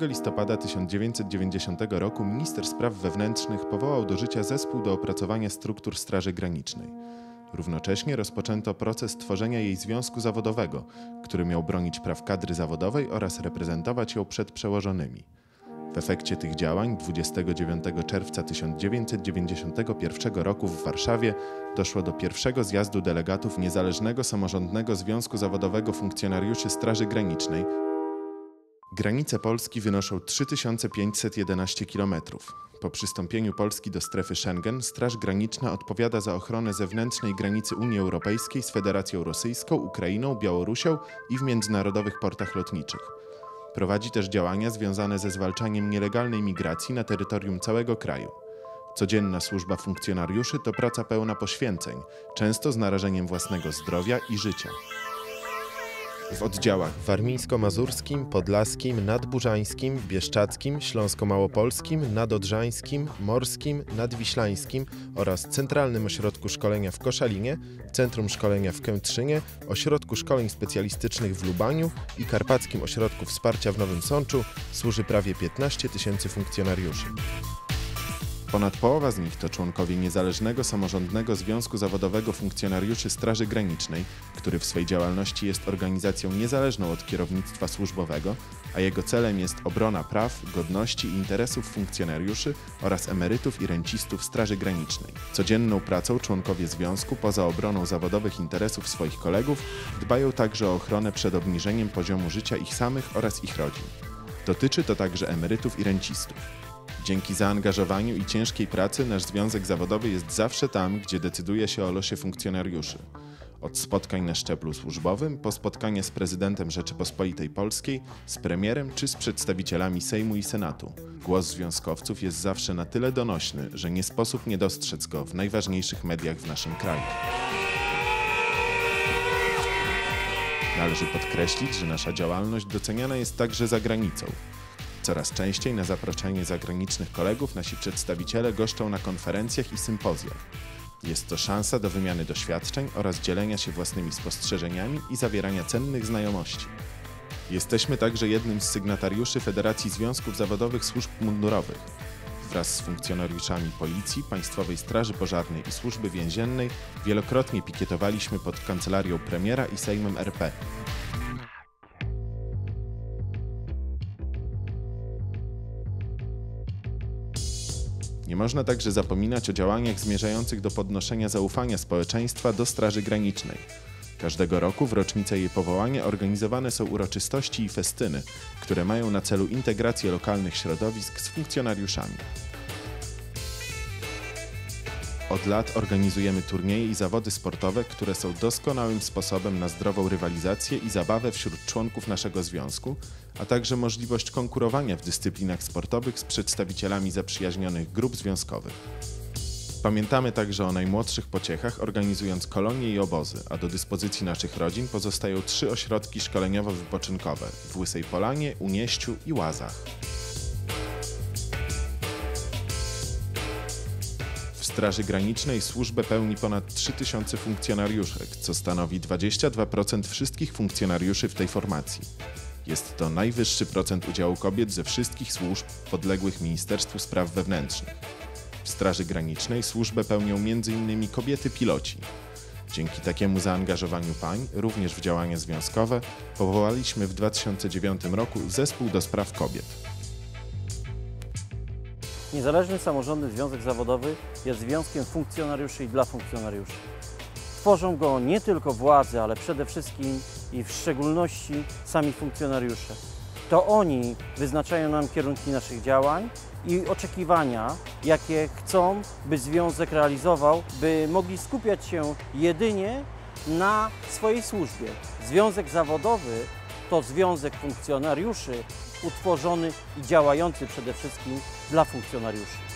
listopada 1990 roku minister spraw wewnętrznych powołał do życia zespół do opracowania struktur Straży Granicznej. Równocześnie rozpoczęto proces tworzenia jej związku zawodowego, który miał bronić praw kadry zawodowej oraz reprezentować ją przed przełożonymi. W efekcie tych działań 29 czerwca 1991 roku w Warszawie doszło do pierwszego zjazdu delegatów Niezależnego Samorządnego Związku Zawodowego Funkcjonariuszy Straży Granicznej. Granice Polski wynoszą 3511 km. Po przystąpieniu Polski do strefy Schengen Straż Graniczna odpowiada za ochronę zewnętrznej granicy Unii Europejskiej z Federacją Rosyjską, Ukrainą, Białorusią i w międzynarodowych portach lotniczych. Prowadzi też działania związane ze zwalczaniem nielegalnej migracji na terytorium całego kraju. Codzienna służba funkcjonariuszy to praca pełna poświęceń, często z narażeniem własnego zdrowia i życia. W oddziałach warmińsko-mazurskim, podlaskim, nadburzańskim, bieszczackim, śląsko-małopolskim, nadodrzańskim, morskim, nadwiślańskim oraz Centralnym Ośrodku Szkolenia w Koszalinie, Centrum Szkolenia w Kętrzynie, Ośrodku Szkoleń Specjalistycznych w Lubaniu i Karpackim Ośrodku Wsparcia w Nowym Sączu służy prawie 15 tysięcy funkcjonariuszy. Ponad połowa z nich to członkowie Niezależnego Samorządnego Związku Zawodowego Funkcjonariuszy Straży Granicznej, który w swej działalności jest organizacją niezależną od kierownictwa służbowego, a jego celem jest obrona praw, godności i interesów funkcjonariuszy oraz emerytów i rencistów Straży Granicznej. Codzienną pracą członkowie związku, poza obroną zawodowych interesów swoich kolegów, dbają także o ochronę przed obniżeniem poziomu życia ich samych oraz ich rodzin. Dotyczy to także emerytów i rencistów. Dzięki zaangażowaniu i ciężkiej pracy nasz związek zawodowy jest zawsze tam, gdzie decyduje się o losie funkcjonariuszy. Od spotkań na szczeblu służbowym po spotkania z prezydentem Rzeczypospolitej Polskiej, z premierem czy z przedstawicielami Sejmu i Senatu. Głos związkowców jest zawsze na tyle donośny, że nie sposób nie dostrzec go w najważniejszych mediach w naszym kraju. Należy podkreślić, że nasza działalność doceniana jest także za granicą. Coraz częściej na zaproszenie zagranicznych kolegów nasi przedstawiciele goszczą na konferencjach i sympozjach. Jest to szansa do wymiany doświadczeń oraz dzielenia się własnymi spostrzeżeniami i zawierania cennych znajomości. Jesteśmy także jednym z sygnatariuszy Federacji Związków Zawodowych Służb Mundurowych. Wraz z funkcjonariuszami Policji, Państwowej Straży Pożarnej i Służby Więziennej wielokrotnie pikietowaliśmy pod kancelarią premiera i Sejmem RP. Nie można także zapominać o działaniach zmierzających do podnoszenia zaufania społeczeństwa do Straży Granicznej. Każdego roku w rocznicę jej powołania organizowane są uroczystości i festyny, które mają na celu integrację lokalnych środowisk z funkcjonariuszami. Od lat organizujemy turnieje i zawody sportowe, które są doskonałym sposobem na zdrową rywalizację i zabawę wśród członków naszego związku, a także możliwość konkurowania w dyscyplinach sportowych z przedstawicielami zaprzyjaźnionych grup związkowych. Pamiętamy także o najmłodszych pociechach, organizując kolonie i obozy, a do dyspozycji naszych rodzin pozostają trzy ośrodki szkoleniowo-wypoczynkowe w Łysej Polanie, Unieściu i Łazach. Straży Granicznej służbę pełni ponad 3000 funkcjonariuszek, co stanowi 22% wszystkich funkcjonariuszy w tej formacji. Jest to najwyższy procent udziału kobiet ze wszystkich służb podległych Ministerstwu Spraw Wewnętrznych. W Straży Granicznej służbę pełnią m.in. kobiety piloci. Dzięki takiemu zaangażowaniu pań, również w działania związkowe, powołaliśmy w 2009 roku Zespół do Spraw Kobiet. Niezależny Samorządny Związek Zawodowy jest związkiem funkcjonariuszy i dla funkcjonariuszy. Tworzą go nie tylko władze, ale przede wszystkim i w szczególności sami funkcjonariusze. To oni wyznaczają nam kierunki naszych działań i oczekiwania, jakie chcą, by związek realizował, by mogli skupiać się jedynie na swojej służbie. Związek zawodowy to związek funkcjonariuszy utworzony i działający przede wszystkim dla funkcjonariuszy.